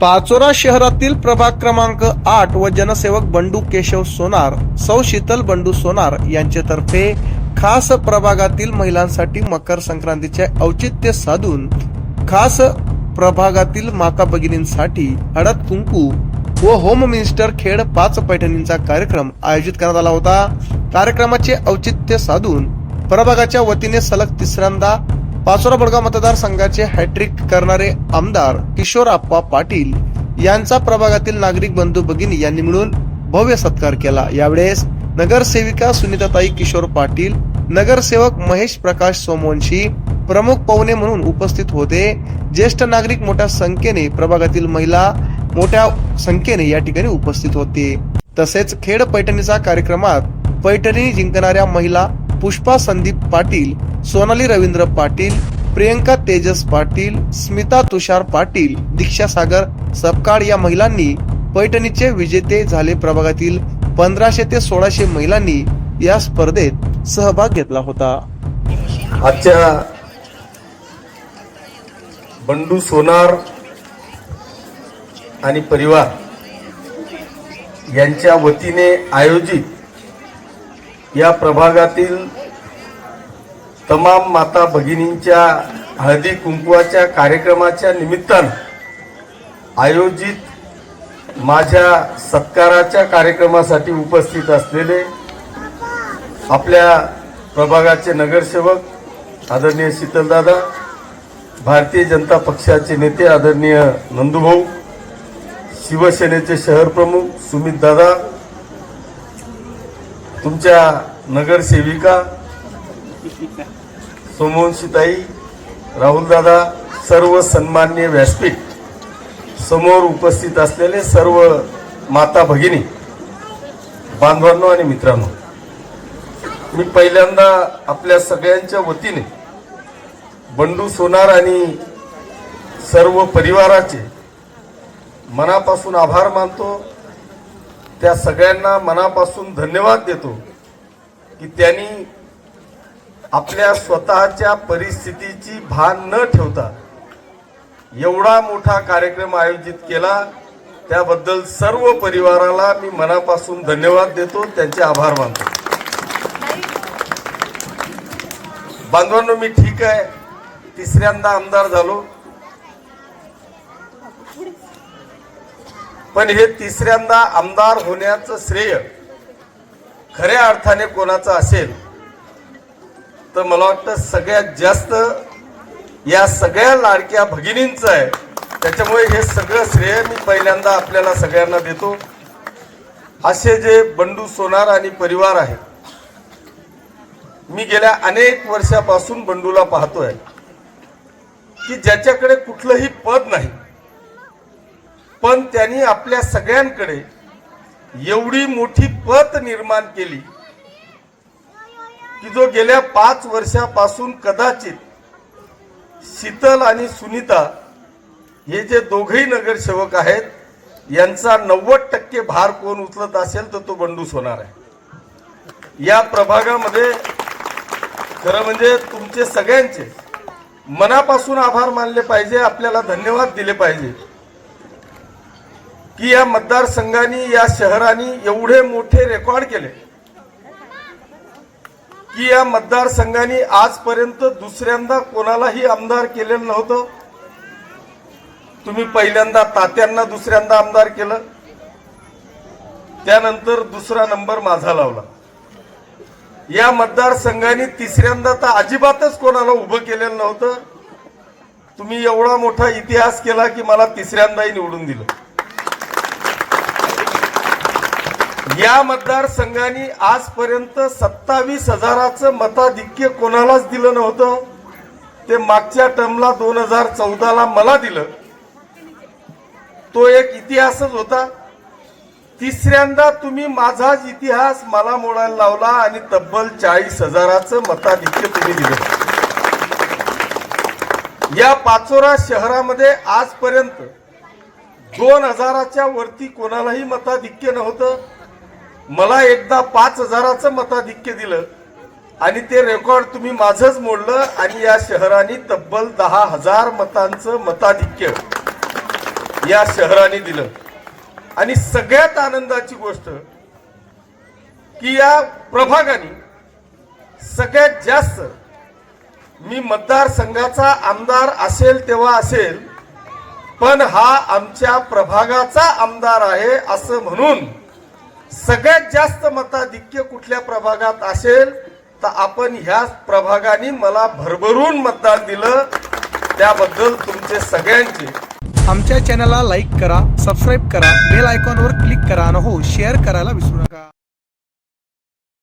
पाचोरा शहरातील प्रभाग क्रमांक आठ व जनसेवक बंडू केशव सोनार सौ शीतल बंडू सोनार यांच्यातर्फे खास प्रभागातील महिलांसाठी मकर संक्रांतीचे औचित्य साधून खास प्रभागातील माता भगिनींसाठी हळद कुंकू व होम मिनिस्टर खेड पाच पैठणींचा कार्यक्रम आयोजित करण्यात आला होता. कार्यक्रमाचे औचित्य साधून प्रभागाच्या वतीने सलग तिसऱ्यांदा पाचोरा बडगाव मतदारसंघाचे हॅट्रिक करणारे आमदार किशोर आप्पा पाटील यांचा प्रभागातील नागरिक बंधू भगिनी यांनी मिळून भव्य सत्कार केला. यावेळेस नगरसेविका सुनीताताई किशोर पाटील नगरसेवक महेश प्रकाश सोमवंशी प्रमुख पाहुणे म्हणून उपस्थित होते. ज्येष्ठ नागरिक मोठ्या संख्येने प्रभागातील महिला मोठ्या संख्येने या ठिकाणी उपस्थित होते. तसेच खेड पैठणीचा कार्यक्रमात पैठणी जिंकणाऱ्या महिला पुष्पा संदीप पाटील सोनाली रवींद्र पाटील प्रियंका तेजस पाटील स्मिता तुषार पाटील दीक्षा सागर सपकाळ या महिलांनी पैठणीचे विजेते झाले प्रभागातील पंधराशे ते सोळाशे महिलांनी या स्पर्धेत सहभाग घेतला होता. आजच्या बंडू सोनार आणि परिवार यांच्या वतीने आयोजित या प्रभागातील तमाम माता भगिनींच्या हळदी कुंकवाच्या कार्यक्रमाच्या निमित्तानं आयोजित माझ्या सत्काराच्या कार्यक्रमासाठी उपस्थित असलेले आपल्या प्रभागाचे नगरसेवक आदरणीय शीतलदादा भारतीय जनता पक्षाचे नेते आदरणीय नंदूभाऊ शिवसेनेचे शहर प्रमुख सुमित दादा तुमच्या नगरसेविका सोमवंशीताई राहुलदादा सर्व सन्मान्य व्यासपीठ समोर उपस्थित असलेले सर्व माता भगिनी बांधवांनो आणि मित्रांनो मी पहिल्यांदा आपल्या सगळ्यांच्या वतीने बंडू सोनार आणि सर्व परिवाराचे मनापासून आभार मानतो. त्या सगळ्यांना मनापासून धन्यवाद देतो की त्यांनी आपल्या स्वतःच्या परिस्थितीची भान न ठेवता एवढा मोठा कार्यक्रम आयोजित केला त्याबद्दल सर्व परिवाराला मी मनापासून धन्यवाद देतो त्यांचे आभार मानतो. बांधवांनो मी ठीक आहे. तिसऱ्यांदा आमदार झालो. पण हे तिसऱ्यांदा आमदार होण्याचं श्रेय खऱ्या अर्थाने कोणाचं असेल तर मला वाटतं सगळ्यात जास्त या सगळ्या लाडक्या भगिनींचं आहे. त्याच्यामुळे हे सगळं श्रेय मी पहिल्यांदा आपल्याला सगळ्यांना देतो. असे जे बंडू सोनार आणि परिवार आहे मी गेल्या अनेक वर्षापासून बंडूला पाहतोय की ज्याच्याकडे कुठलंही पद नाही पण त्यांनी आपल्या सगळ्यांकडे एवढी मोठी पत निर्माण केली की जो गेल्या पाच वर्षापासून कदाचित शीतल आणि सुनीता हे जे दोघही नगरसेवक आहेत यांचा नव्वद टक्के भार कोण उचलत असेल तर तो बंडूस होणार आहे. या प्रभागामध्ये खरं म्हणजे तुमचे सगळ्यांचे मनापासून आभार मानले पाहिजे आपल्याला धन्यवाद दिले पाहिजे की या मतदारसंघाने या शहराने एवढे मोठे रेकॉर्ड केले. की या मतदारसंघाने आजपर्यंत दुसऱ्यांदा कोणालाही आमदार केलेलं नव्हतं. तुम्ही पहिल्यांदा तात्यांना दुसऱ्यांदा आमदार केलं. त्यानंतर दुसरा नंबर माझा लावला. या मतदारसंघाने तिसऱ्यांदा तर अजिबातच कोणाला उभं केलेलं नव्हतं. तुम्ही एवढा मोठा इतिहास केला की मला तिसऱ्यांदाही निवडून दिलं. या मतदारसंघाने आजपर्यंत सत्तावीस हजाराचं मताधिक्य कोणालाच दिलं नव्हतं. ते मागच्या टर्मला दोन हजार चौदाला मला दिलं. तो एक इतिहासच होता. तिसऱ्यांदा तुम्ही माझाच इतिहास मला मोडायला लावला आणि तब्बल चाळीस हजाराचं मताधिक्य तुम्ही दिलं. या पाचोरा शहरामध्ये आजपर्यंत दोन हजाराच्या वरती कोणालाही मताधिक्य नव्हतं. मला एकदा पाच हजाराचं मताधिक्य दिलं आणि ते रेकॉर्ड तुम्ही माझंच मोडलं आणि या शहराने तब्बल दहा हजार मतांचं मताधिक्य या शहराने दिलं. आणि सगळ्यात आनंदाची गोष्ट की या प्रभागाने सगळ्यात जास्त मी मतदारसंघाचा आमदार असेल तेव्हा असेल पण हा आमच्या प्रभागाचा आमदार आहे असं म्हणून सगळ्यात जास्त मताधिक्य कुठल्या प्रभागात असेल तर आपण ह्या प्रभागाने मला भरभरून मतदान दिलं. त्याबद्दल तुमचे सगळ्यांचे. आमच्या चॅनलला लाईक करा सबस्क्राईब करा बेल आयकॉनवर क्लिक करा आणि हो शेअर करायला विसरू नका.